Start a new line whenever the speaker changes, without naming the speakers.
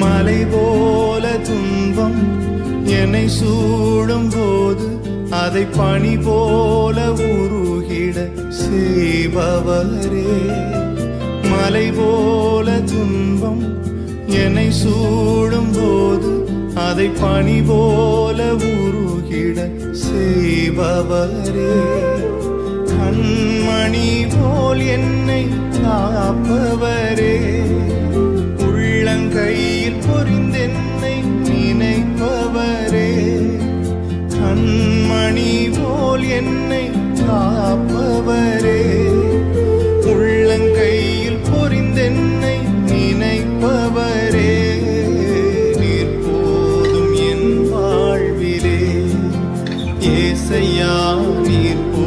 மலை போல துன்பம் என்னை சூடும் போது அதை பணி போல உருகிட செய்பவரே. மலை போல துன்பம் என்னை சூடும் போது அதை பணி போல உருகிட செய்பவரே. கண்மணி போல் என்னை காப்பவரே. yâ bir o